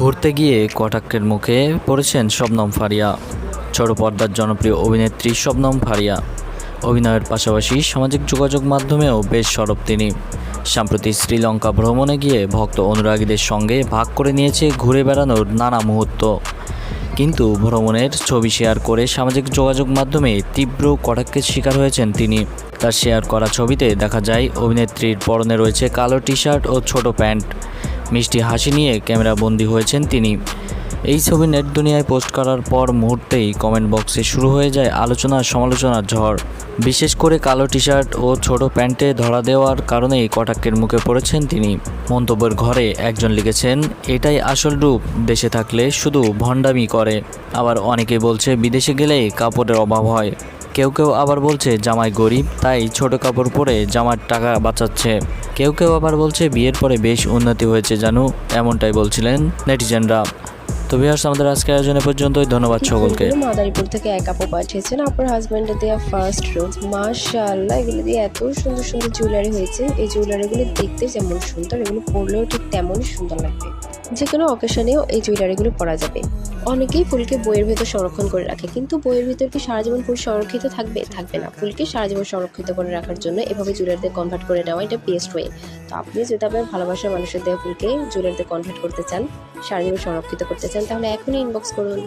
ঘুরতে গিয়ে কটাক্ষের মুখে পড়েছেন শবনম ফারিয়া। ছোট পর্দার জনপ্রিয় অভিনেত্রী শবনম ফারিয়া। অভিনয়ের পাশাপাশি সামাজিক যোগাযোগ মাধ্যমেও বেশ সরব তিনি। সম্প্রতি শ্রীলঙ্কা ভ্রমণে গিয়ে ভক্ত অনুরাগীদের সঙ্গে ভাগ করে নিয়েছে ঘুরে বেড়ানোর নানা মুহূর্ত। কিন্তু ভ্রমণের ছবি শেয়ার করে সামাজিক যোগাযোগ মাধ্যমে তীব্র কটাক্ষের শিকার হয়েছেন তিনি। তার শেয়ার করা ছবিতে দেখা যায়, অভিনেত্রীর পরনে রয়েছে কালো টি শার্ট ও ছোট প্যান্ট। মিষ্টি হাসি নিয়ে ক্যামেরা বন্দী হয়েছেন তিনি। এই ছবি নেট দুনিয়ায় পোস্ট করার পর মুহূর্তেই কমেন্ট বক্সে শুরু হয়ে যায় আলোচনা সমালোচনার ঝড়। বিশেষ করে কালো টি শার্ট ও ছোট প্যান্টে ধরা দেওয়ার কারণেই কটাক্ষের মুখে পড়েছেন তিনি। মন্তব্যের ঘরে একজন লিখেছেন, এটাই আসল রূপ, দেশে থাকলে শুধু ভণ্ডামি করে। আবার অনেকে বলছে, বিদেশে গেলেই কাপড়ের অভাব হয়। কেউ কেউ আবার বলছে, জামাই গরিব, তাই ছোট কাপড় পরে জামার টাকা বাঁচাচ্ছে। কেউ কেউ আবার বলছে, বিয়ের পরে বেশ উন্নতি হয়েছে জানু। এমনটাই বলছিলেন নেটিজেনরা। তো ভিউয়ার্স, আমাদের আজকের আয়োজনে পর্যন্তই। ধন্যবাদ সকলকে। মাদারীপুর থেকে এক আপু পাঠিয়েছেন। আপনার হাজব্যান্ডের দেওয়া ফার্স্ট রোজ মাশাআল্লাহ, এগুলো দিয়ে এত সুন্দর সুন্দর জুয়েলারি হয়েছে। এই জুয়েলারিগুলো দেখতে যেমন সুন্দর, এগুলো পরলেও ঠিক তেমনই সুন্দর লাগবে। যে কোনো অকেশনেও এই জুয়েলারিগুলো পরা যাবে। অনেকেই ফুলকে বইয়ের ভেতর সংরক্ষণ করে রাখে, কিন্তু বইয়ের ভেতর কি সারা জীবন ফুল সংরক্ষিত থাকবে? থাকবে না। ফুলকে সারা জীবন সংরক্ষিত করে রাখার জন্য এভাবে জুয়েলারিতে কনভার্ট করে নেওয়া এটা বেস্ট ওয়ে তো আপনি যদি আপনার ভালোবাসার মানুষের দেওয়া ফুলকে জুয়েলারিতে কনভার্ট করতে চান, সারা জীবন সংরক্ষিত করতে চান, তাহলে এখনই ইনবক্স করুন।